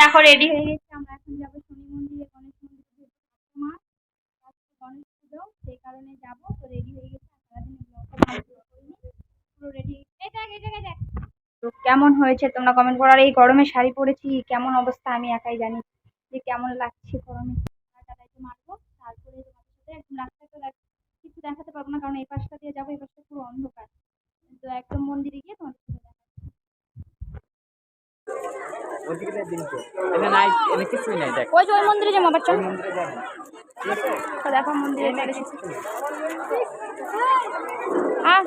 দেখো রেডি হয়ে গেছে, আমরা এখন যাব শনি মন্দিরে, গণেশ মন্দিরে কাস্টমার গণেশ পুজো, সেই কারণে যাব, তো রেডি হয়ে গেছে কেমন হয়েছে তোমরা কমেন্ট করো, আর এই গরমে শাড়ি পরেছি, কেমন অবস্থা আমি একাই জানি যে কেমন লাগছে গরমে মারবো, তারপরে তোমাদের একদম রাস্তায় তো কিছু দেখাতে পারব না, কারণ এই পাশটা দিয়ে যাব, এই পাশটা পুরো অন্ধকার। তো একদম মন্দিরে গিয়ে তোমাদের সাথে দেখা ওদিকে দিন তো। এনে নাই এনে কিছুই নাই দেখ। ওই যে ওই মন্দিরে যাব ওই মন্দিরে তো দেখো মন্দিরে চলে এসেছি হ্যাঁ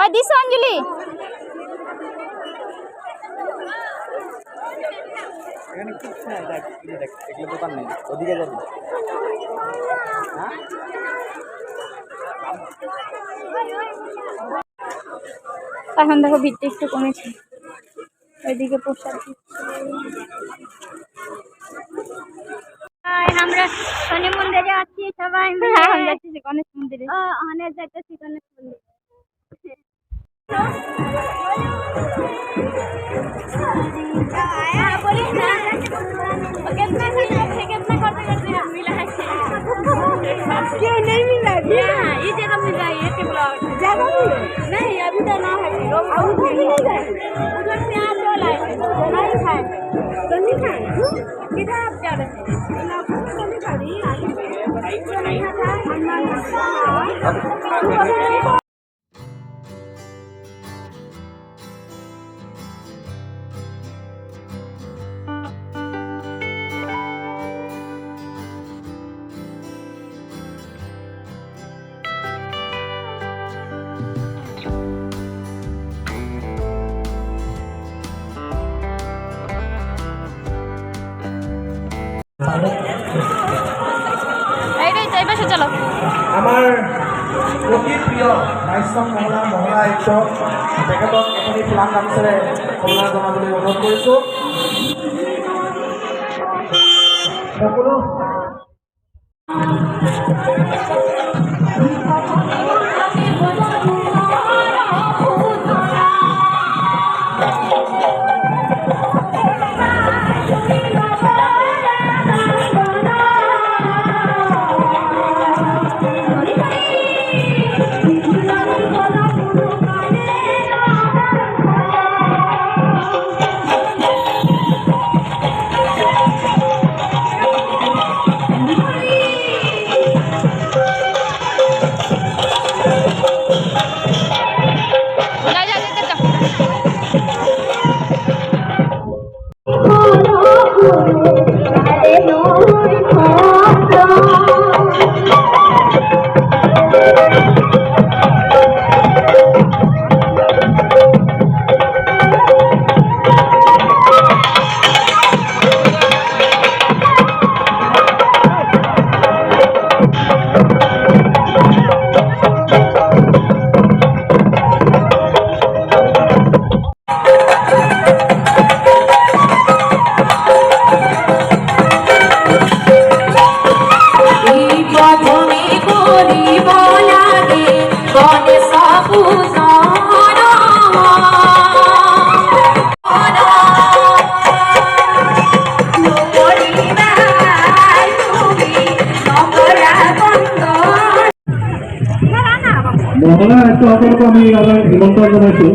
ওই দিস অঞ্জলি? এখানে কিছু নাই দেখ দেখ এগুলো দোকান নেই ওদিকে যাবি। হ্যাঁ? এখন দেখো ভিড়টা একটু কমেছে। ওইদিকে প্রসাদ দিচ্ছে আমরা শনি মন্দিরে যাচ্ছি সবাই মিলে এখন যাচ্ছি যে গণেশ মন্দিরে ও অনেক যাইতেছি গণেশ মন্দিরে बोलिए ना कितना कितना करते करते मिला है क्यों नहीं मिला ये जगह मिल रहा है ये ब्लॉग जगह नहीं अभी तो ना है अभी उधर से आप जो लाए नहीं खाए तो नहीं खाए किधर आप जा रहे थे तो नहीं खा रही आई तो नहीं खाता हनुमान চলো। আমাৰ অতি প্ৰিয় বাইছম মহলা মহলা আয়ুক্ত তেখেতক এখনি প্লান গামোচেৰে সন্মান জনাবলৈ অনুৰোধ কৰিছোঁ। সকলো মহলা আয়ুক্ত সকলকে আমি আমাৰ নিমন্ত্ৰণ জনাইছোঁ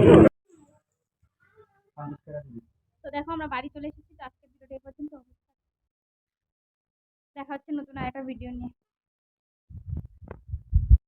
তো দেখো আমরা বাড়ি চলে এসেছি আজকের ভিডিওটা পর্যন্ত। দেখা হচ্ছে নতুন আর একটা ভিডিও নিয়ে।